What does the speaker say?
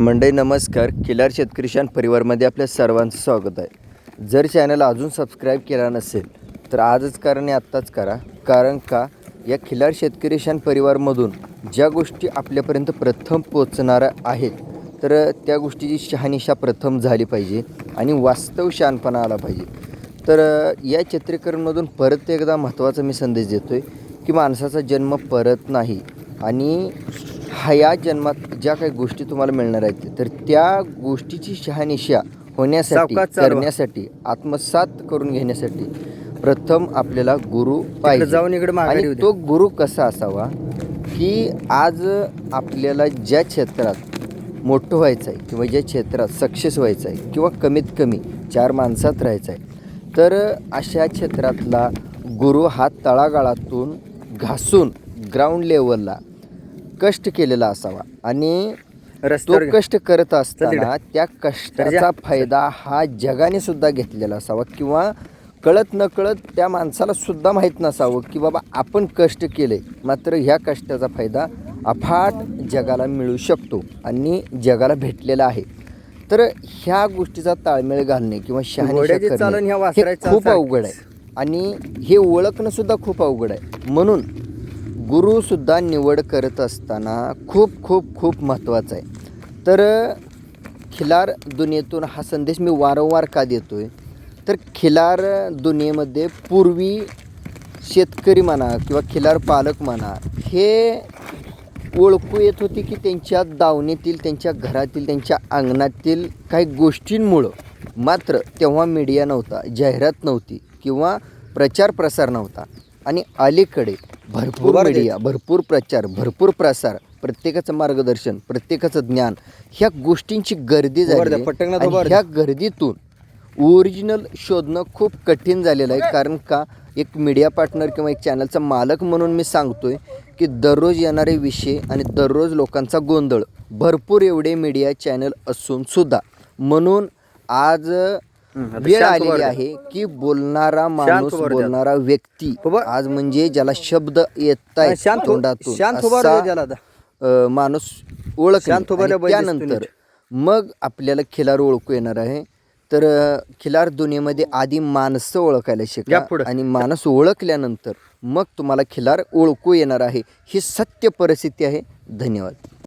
मंडई नमस्कार. किलार शेतकरी शान परिवारमध्ये आपल्या सर्वांचं स्वागत आहे. जर चॅनल अजून सबस्क्राईब केला नसेल तर आजच करा आणि आत्ताच करा. कारण का? या खिलार शेतकरी शान परिवारमधून ज्या गोष्टी आपल्यापर्यंत प्रथम पोचणाऱ्या आहेत तर त्या गोष्टीची शहानिशा प्रथम झाली पाहिजे आणि वास्तव शहाणपणा आला पाहिजे. तर या चित्रीकरणमधून परत एकदा महत्त्वाचा मी संदेश देतो आहे की माणसाचा जन्म परत नाही आणि हा या जन्मात ज्या काही गोष्टी तुम्हाला मिळणार आहेत तर त्या गोष्टीची शहानिशा होण्यासाठी सावकाश चालवा. करण्यासाठी आत्मसात करून घेण्यासाठी प्रथम आपल्याला गुरु पाहिजे जाऊन इकडे माघारी आणि. तो गुरु कसा असावा की आज आपल्याला ज्या क्षेत्रात मोठं व्हायचं आहे किंवा ज्या क्षेत्रात सक्सेस व्हायचं आहे किंवा कमीत कमी चार माणसात राहायचं आहे तर अशा क्षेत्रातला गुरु हा तळागाळातून घासून ग्राउंड लेवलला कष्ट केलेला असावा आणि तो रस्त्यावर. कष्ट करत असताना. त्या कष्टाचा. फायदा हा जगाने सुद्धा घेतलेला असावा किंवा कळत न कळत त्या माणसाला सुद्धा माहीत नसावं की बाबा आपण कष्ट केले मात्र ह्या कष्टाचा फायदा अफाट जगाला मिळू शकतो आणि जगाला भेटलेला आहे तर ह्या गोष्टीचा ताळमेळ घालणे किंवा शहानिशा घोड्याची करणे चालन ह्या हे वासराच्या खूप. अवघड आहे आणि हे ओळखणं सुद्धा खूप अवघड आहे म्हणून गुरुसुद्धा निवड करत असताना खूप खूप खूप महत्त्वाचं आहे. तर खिलार दुनियेतून हा संदेश मी वारंवार का देतो आहे तर खिलार दुनियेमध्ये पूर्वी शेतकरी म्हणा किंवा खिलार पालक म्हणा हे ओळखू येत होती की त्यांच्या दावणीतील त्यांच्या घरातील त्यांच्या अंगणातील काही गोष्टींमुळं मात्र तेव्हा मीडिया नव्हता जाहिरात नव्हती किंवा प्रचार प्रसार नव्हता. आणि अलीकडे भरपूर. मीडिया भरपूर प्रचार भरपूर प्रसार प्रत्येकाचं मार्गदर्शन प्रत्येकाचं ज्ञान ह्या गोष्टींची गर्दी झाली. ह्या गर्दीतून ओरिजिनल शोधणं खूप कठीण झालेलं आहे कारण का एक मीडिया पार्टनर किंवा एक चॅनलचा मालक म्हणून मी सांगतोय की दररोज येणारे विषय आणि दररोज लोकांचा गोंधळ भरपूर एवढे मीडिया चॅनल असून सुद्धा म्हणून आज वेळ आलेली. आहे की बोलणारा माणूस. बोलणारा व्यक्ती उभा. आज म्हणजे ज्याला शब्द येत हा, आहेत शांत हो- माणूस ओळख त्यानंतर. मग आपल्याला खिलार ओळखू येणार आहे तर खिलार दुनियेमध्ये आधी माणसं ओळखायला शिका. आणि माणूस ओळखल्यानंतर मग तुम्हाला खिलार ओळखू येणार आहे ही सत्य परिस्थिती आहे धन्यवाद